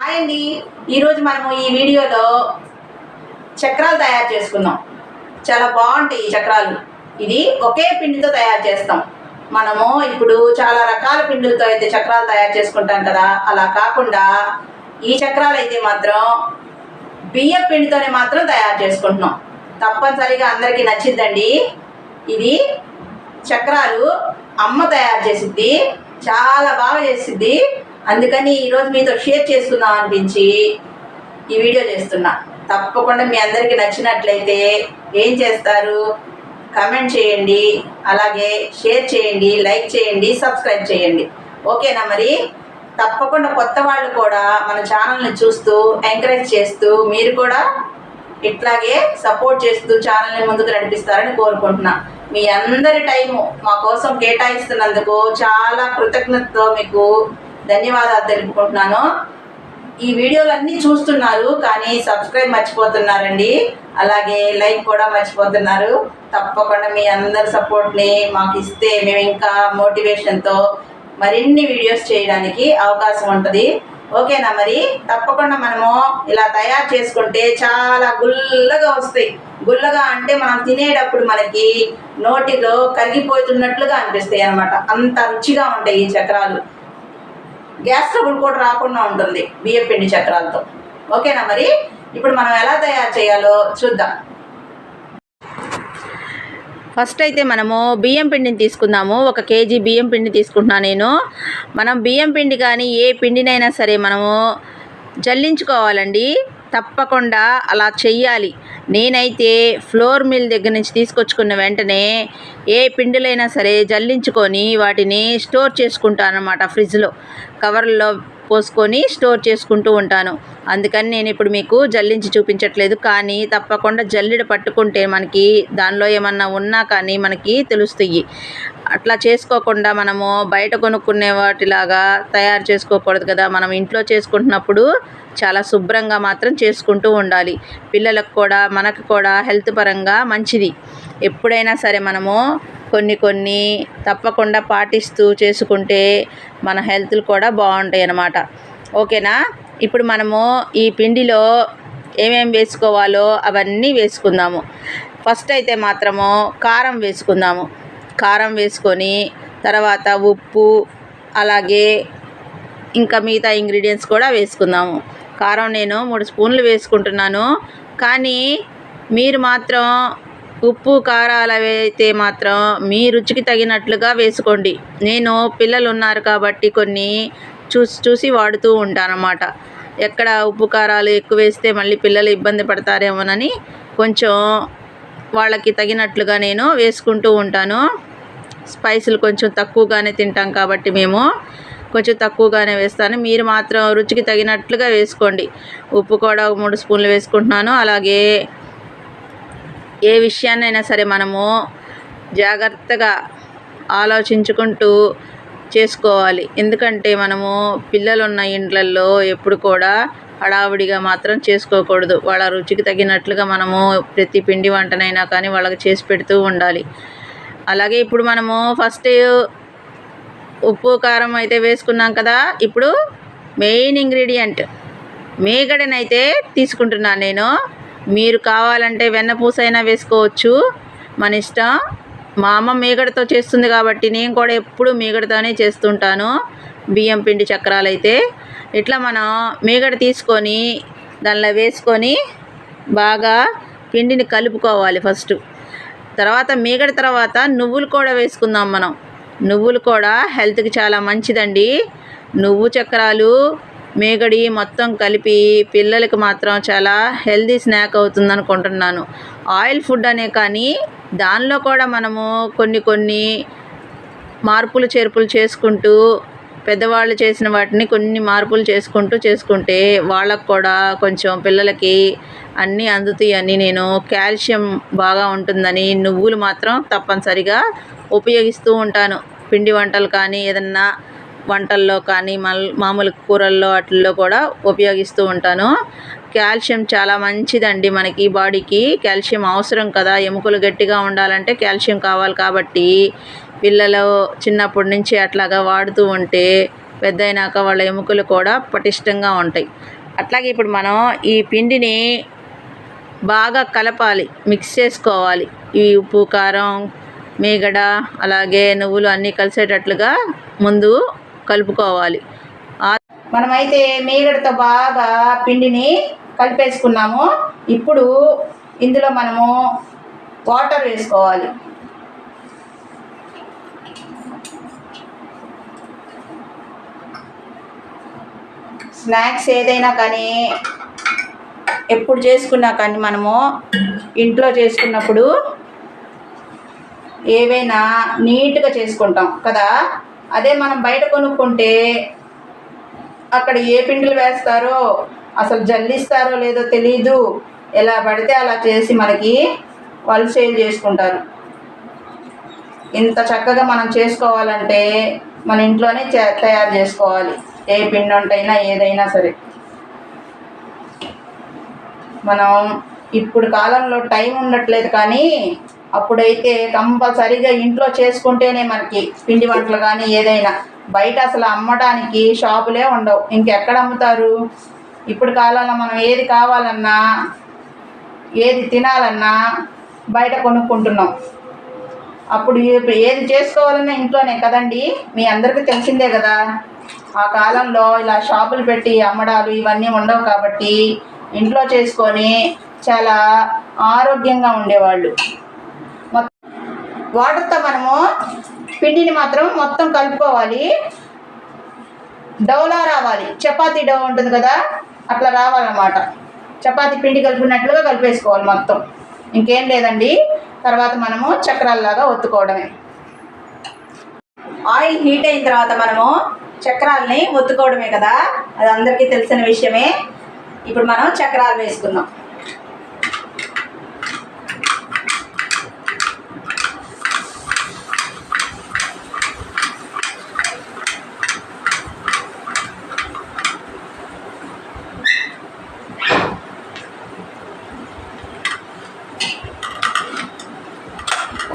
Hi అండి. ఈరోజు మనము ఈ వీడియోలో చక్రాలు తయారు చేసుకుందాం. చాలా బాగుంటాయి ఈ చక్రాలు. ఇది ఒకే పిండితో తయారు చేస్తాం. మనము ఇప్పుడు చాలా రకాల పిండిలతో అయితే చక్రాలు తయారు చేసుకుంటాం కదా. అలా కాకుండా ఈ చక్రాలు అయితే మాత్రం బియ్యం పిండితోనే మాత్రం తయారు చేసుకుంటున్నాం. తప్పనిసరిగా అందరికీ నచ్చిందండి ఇది చక్రాలు అమ్మ తయారు చేసిద్ది. చాలా బాగా చేసిద్ది. అందుకని ఈరోజు మీతో షేర్ చేసుకుందాం అనిపించి ఈ వీడియో చేస్తున్నా. తప్పకుండా మీ అందరికీ నచ్చినట్లయితే ఏం చేస్తారు? కమెంట్ చేయండి. అలాగే షేర్ చేయండి లైక్ చేయండి సబ్స్క్రైబ్ చేయండి. ఓకేనా మరి? తప్పకుండా కొత్త వాళ్ళు కూడా మన ఛానల్ని చూస్తూ ఎంకరేజ్ చేస్తూ మీరు కూడా ఇట్లాగే సపోర్ట్ చేస్తూ ఛానల్ని ముందుకు నడిపిస్తారని కోరుకుంటున్నా. మీ అందరి టైము మా కోసం కేటాయిస్తున్నందుకు చాలా కృతజ్ఞతతో మీకు ధన్యవాదాలు తెలుపుకుంటున్నాను. ఈ వీడియోలన్నీ చూస్తున్నారు కానీ సబ్స్క్రైబ్ మర్చిపోతున్నారండి. అలాగే లైక్ కూడా మర్చిపోతున్నారు. తప్పకుండా మీ అందరి సపోర్ట్ని మాకు ఇస్తే మేము ఇంకా మోటివేషన్తో మరిన్ని వీడియోస్ చేయడానికి అవకాశం ఉంటుంది. ఓకేనా మరి? తప్పకుండా మనము ఇలా తయారు చేసుకుంటే చాలా గుల్లగా వస్తాయి. గుల్లగా అంటే మనం తినేటప్పుడు మనకి నోటిలో కరిగిపోతున్నట్లుగా అనిపిస్తాయి అనమాట అంత రుచిగా ఉంటాయి ఈ చక్రాలు. గ్యాస్ ట్రబుల్ కూడా రాకుండా ఉంటుంది బియ్యం పిండి చక్రాలతో. ఓకేనా మరి? ఇప్పుడు మనం ఎలా తయారు చేయాలో చూద్దాం. ఫస్ట్ అయితే మనము బియ్యం పిండిని తీసుకుందాము. ఒక కేజీ బియ్యం పిండి తీసుకుంటున్నాను నేను. మనం బియ్యం పిండి కానీ ఏ పిండినైనా సరే మనము జల్లించుకోవాలండి. తప్పకుండా అలా చెయ్యాలి. నేనైతే ఫ్లోర్ మిల్ దగ్గర నుంచి తీసుకొచ్చుకున్న వెంటనే ఏ పిండిలైనా సరే జల్లించుకొని వాటిని స్టోర్ చేసుకుంటాను అనమాట ఫ్రిడ్జ్లో. కవర్లో పోసుకొని స్టోర్ చేసుకుంటూ ఉంటాను. అందుకని నేను ఇప్పుడు మీకు జల్లించి చూపించట్లేదు. కానీ తప్పకుండా జల్లెడ పట్టుకుంటే మనకి దానిలో ఏమన్నా ఉన్నా కానీ మనకి తెలుస్తాయి. అట్లా చేసుకోకుండా మనము బయట కొనుక్కునే వాటిలాగా తయారు చేసుకోకూడదు కదా. మనం ఇంట్లో చేసుకుంటున్నప్పుడు చాలా శుభ్రంగా మాత్రం చేసుకుంటూ ఉండాలి. పిల్లలకు కూడా మనకు కూడా హెల్త్ పరంగా మంచిది. ఎప్పుడైనా సరే మనము కొన్ని కొన్ని తప్పకుండా పాటిస్తూ చేసుకుంటే మన హెల్త్లు కూడా బాగుంటాయి అన్నమాట. ఓకేనా? ఇప్పుడు మనము ఈ పిండిలో ఏమేమి వేసుకోవాలో అవన్నీ వేసుకుందాము. ఫస్ట్ అయితే మాత్రము కారం వేసుకుందాము. కారం వేసుకొని తర్వాత ఉప్పు అలాగే ఇంకా మిగతా ఇంగ్రీడియంట్స్ కూడా వేసుకుందాము. కారం నేను మూడు స్పూన్లు వేసుకుంటున్నాను. కానీ మీరు మాత్రం ఉప్పు కారాలు అవి అయితే మాత్రం మీ రుచికి తగినట్లుగా వేసుకోండి. నేను పిల్లలు ఉన్నారు కాబట్టి కొన్ని చూసి చూసి వాడుతూ ఉంటానన్నమాట. ఎక్కడ ఉప్పు కారాలు ఎక్కువ వేస్తే మళ్ళీ పిల్లలు ఇబ్బంది పడతారేమోనని కొంచెం వాళ్ళకి తగినట్లుగా నేను వేసుకుంటూ ఉంటాను. స్పైసులు కొంచెం తక్కువగానే తింటాం కాబట్టి మేము కొంచెం తక్కువగానే వేస్తాను. మీరు మాత్రం రుచికి తగినట్లుగా వేసుకోండి. ఉప్పు కూడా ఒక మూడు స్పూన్లు వేసుకుంటున్నాను. అలాగే ఏ విషయాన్నైనా సరే మనము జాగ్రత్తగా ఆలోచించుకుంటూ చేసుకోవాలి. ఎందుకంటే మనము పిల్లలు ఉన్న ఇండ్లల్లో ఎప్పుడు కూడా హడావుడిగా మాత్రం చేసుకోకూడదు. వాళ్ళ రుచికి తగినట్లుగా మనము ప్రతి పిండి వంటనైనా కానీ వాళ్ళకి చేసి పెడుతూ ఉండాలి. అలాగే ఇప్పుడు మనము ఫస్ట్ ఉప్పు కారం అయితే వేసుకున్నాం కదా ఇప్పుడు మెయిన్ ఇంగ్రీడియంట్ మేగడనైతే తీసుకుంటున్నాను నేను. మీరు కావాలంటే వెన్నపూస అయినా వేసుకోవచ్చు. మన ఇష్టం. మా అమ్మ మీగడతో చేస్తుంది కాబట్టి నేను కూడా ఎప్పుడు మీగడతోనే చేస్తుంటాను. బియ్యం పిండి చక్రాలు అయితే ఇట్లా మనం మీగడ తీసుకొని దానిలో వేసుకొని బాగా పిండిని కలుపుకోవాలి ఫస్ట్. తర్వాత మీగడ తర్వాత నువ్వులు కూడా వేసుకుందాం మనం. నువ్వులు కూడా హెల్త్కి చాలా మంచిదండి. నువ్వు చక్రాలు మేగడి మొత్తం కలిపి పిల్లలకి మాత్రం చాలా హెల్దీ స్నాక్ అవుతుంది అనుకుంటున్నాను ఆయిల్ ఫుడ్ అనే కానీ దానిలో కూడా మనము కొన్ని కొన్ని మార్పులు చేర్పులు చేసుకుంటూ పెద్దవాళ్ళు చేసిన వాటిని కొన్ని మార్పులు చేసుకుంటూ చేసుకుంటే వాళ్ళకు కూడా కొంచెం పిల్లలకి అన్నీ అందుతాయని నేను కాల్షియం బాగా ఉంటుందని నువ్వులు మాత్రం తప్పనిసరిగా ఉపయోగిస్తూ ఉంటాను. పిండి వంటలు కానీ ఏదన్నా వంటల్లో కానీ మామూలు కూరల్లో వాటిల్లో కూడా ఉపయోగిస్తూ ఉంటాను. కాల్షియం చాలా మంచిదండి మనకి బాడీకి. కాల్షియం అవసరం కదా. ఎముకలు గట్టిగా ఉండాలంటే కాల్షియం కావాలి కాబట్టి పిల్లలు చిన్నప్పటి నుంచి అట్లాగా వాడుతూ ఉంటే పెద్ద అయినాక వాళ్ళ ఎముకలు కూడా పటిష్టంగా ఉంటాయి. అట్లాగే ఇప్పుడు మనం ఈ పిండిని బాగా కలపాలి మిక్స్ చేసుకోవాలి. ఈ ఉప్పు కారం మీగడ అలాగే నువ్వులు అన్నీ కలిసేటట్లుగా ముందు కలుపుకోవాలి. మనమైతే మీగడతో బాగా పిండిని కలిపేసుకున్నాము. ఇప్పుడు ఇందులో మనము వాటర్ వేసుకోవాలి. స్నాక్స్ ఏదైనా కానీ ఎప్పుడు చేసుకున్నా కానీ మనము ఇంట్లో చేసుకున్నప్పుడు ఏవైనా నీట్గా చేసుకుంటాం కదా. అదే మనం బయట కొనుక్కుంటే అక్కడ ఏ పిండిలు వేస్తారో అసలు జల్లిస్తారో లేదో తెలీదు. ఎలా పడితే అలా చేసి మనకి వాళ్ళు సేల్ చేసుకుంటారు. ఇంత చక్కగా మనం చేసుకోవాలంటే మన ఇంట్లోనే చే- తయారు చేసుకోవాలి. ఏ పిండి వంటైనా ఏదైనా సరే. మనం ఇప్పుడు కాలంలో టైం ఉండట్లేదు కానీ అప్పుడైతే కంపల్సరీగా ఇంట్లో చేసుకుంటేనే మనకి పిండి వంటలు కానీ ఏదైనా. బయట అసలు అమ్మడానికి షాపులే ఉండవు. ఇంకెక్కడ అమ్ముతారు? ఇప్పుడు కాలంలో మనం ఏది కావాలన్నా ఏది తినాలన్నా బయట కొనుక్కుంటున్నాం. అప్పుడు ఏది చేసుకోవాలన్నా ఇంట్లోనే కదండి? మీ అందరికీ తెలిసిందే కదా? ఆ కాలంలో ఇలా షాపులు పెట్టి అమ్మడాలు ఇవన్నీ ఉండవు కాబట్టి ఇంట్లో చేసుకొని చాలా ఆరోగ్యంగా ఉండేవాళ్ళు. వాటర్తో మనము పిండిని మాత్రం మొత్తం కలుపుకోవాలి. డౌలా రావాలి. చపాతీ డౌ ఉంటుంది కదా అట్లా రావాలన్నమాట. చపాతీ పిండి కలిపినట్లుగా కలిపేసుకోవాలి మొత్తం. ఇంకేం లేదండి. తర్వాత మనము చక్రాల్లాగా ఒత్తుకోవడమే. ఆయిల్ హీట్ అయిన తర్వాత మనము చక్రాలని ఒత్తుకోవడమే కదా. అది అందరికీ తెలిసిన విషయమే. ఇప్పుడు మనం చక్రాలు వేసుకుందాం.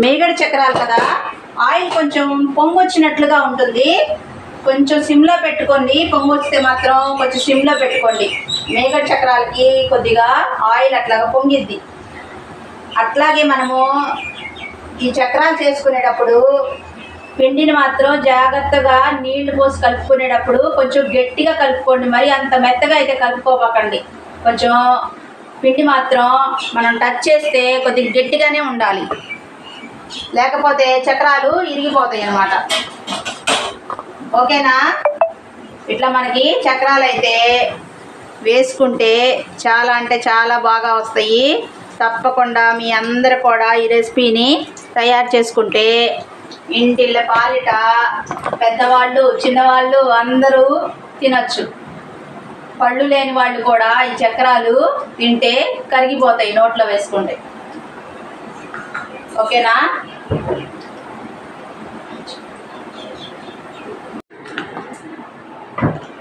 మేగడ చక్రాలు కదా? ఆయిల్ కొంచెం పొంగు వచ్చినట్లుగా ఉంటుంది. కొంచెం సిమ్లో పెట్టుకోండి. పొంగు వస్తే మాత్రం కొంచెం సిమ్లో పెట్టుకోండి. మేగడ చక్రాలకి కొద్దిగా ఆయిల్ అట్లాగా పొంగిద్ది. అట్లాగే మనము ఈ చక్రాలు చేసుకునేటప్పుడు పిండిని మాత్రం జాగ్రత్తగా నీళ్ళు పోసి కలుపుకునేటప్పుడు కొంచెం గట్టిగా కలుపుకోండి. మరి అంత మెత్తగా అయితే కలుపుకోబాకండి కొంచెం పిండి మాత్రం మనం టచ్ చేస్తే కొద్దిగా గట్టిగానే ఉండాలి. లేకపోతే చక్రాలు ఇరిగిపోతాయి అన్నమాట. ఓకేనా? ఇట్లా మనకి చక్రాలు అయితే వేసుకుంటే చాలా అంటే చాలా బాగా వస్తాయి. తప్పకుండా మీ అందరు కూడా ఈ రెసిపీని తయారు చేసుకుంటే ఇంటిళ్ళ పాలిట పెద్దవాళ్ళు చిన్నవాళ్ళు అందరూ తినచ్చు. పళ్ళు లేని వాళ్ళు కూడా ఈ చక్రాలు తింటే కరిగిపోతాయి నోట్లో వేసుకుంటే. ఓకేనా?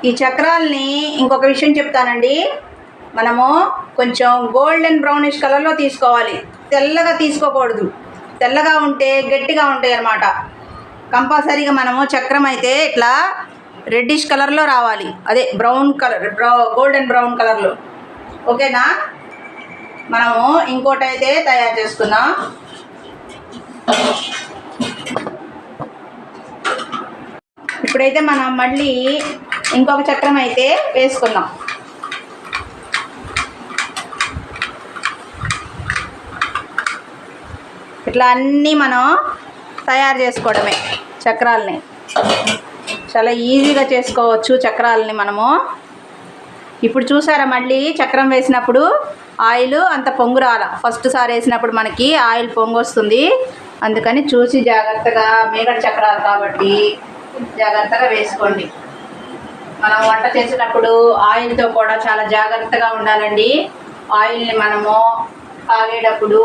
ఈ చక్రాల్ని ఇంకొక విషయం చెప్తానండి. మనము కొంచెం గోల్డెన్ బ్రౌనిష్ కలర్లో తీసుకోవాలి. తెల్లగా తీసుకోకూడదు. తెల్లగా ఉంటే గట్టిగా ఉంటాయి అన్నమాట. కంపల్సరీగా మనము చక్రం అయితే ఇట్లా రెడ్డిష్ కలర్లో రావాలి. అదే బ్రౌన్ కలర్ బ్రౌ గోల్డెన్ బ్రౌన్ కలర్లో. ఓకేనా? మనము ఇంకోటైతే తయారు చేసుకుందాం. ఇప్పుడైతే మనం మళ్ళీ ఇంకొక చక్రం అయితే వేసుకుందాం. ఇట్లా అన్నీ మనం తయారు చేసుకోవడమే చక్రాలని. చాలా ఈజీగా చేసుకోవచ్చు చక్రాలని మనము. ఇప్పుడు చూసారా మళ్ళీ చక్రం వేసినప్పుడు ఆయిల్ అంత పొంగు రాల ఫస్ట్ సారి వేసినప్పుడు మనకి ఆయిల్ పొంగు వస్తుంది అందుకని చూసి జాగ్రత్తగా మేఘడ చక్రాలు కాబట్టి జాగ్రత్తగా వేసుకోండి. మనం వంట చేసినప్పుడు ఆయిల్తో కూడా చాలా జాగ్రత్తగా ఉండాలండి. ఆయిల్ని మనము కాగేటప్పుడు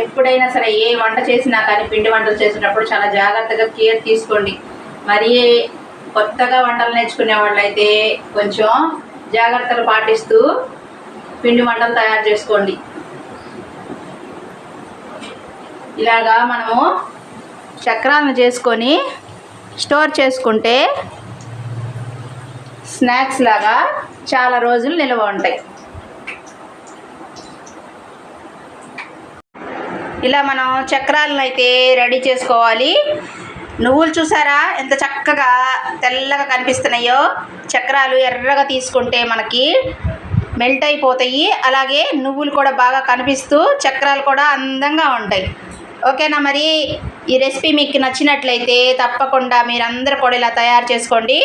ఎప్పుడైనా సరే ఏ వంట చేసినా కానీ పిండి వంటలు చేసినప్పుడు చాలా జాగ్రత్తగా కేర్ తీసుకోండి. మరి కొత్తగా వంటలు నేర్చుకునే వాళ్ళైతే కొంచెం జాగ్రత్తలు పాటిస్తూ పిండి వంటలు తయారు చేసుకోండి. ఇలాగా మనము చక్రాలను చేసుకొని స్టోర్ చేసుకుంటే స్నాక్స్ లాగా చాలా రోజులు నిల్వ ఉంటాయి. ఇలా మనం చక్రాలను అయితే రెడీ చేసుకోవాలి. నువ్వులు చూసారా? ఎంత చక్కగా తెల్లగా కనిపిస్తున్నాయో. చక్రాలు ఎర్రగా తీసుకుంటే మనకి మెల్ట్ అయిపోతాయి. అలాగే నువ్వులు కూడా బాగా కనిపిస్తూ చక్రాలు కూడా అందంగా ఉంటాయి. ఓకేనా మరి? ఈ రెసిపీ మీకు నచ్చినట్లయితే తప్పకుండా మీరందరూ కూడా ఇలా తయారు చేసుకోండి.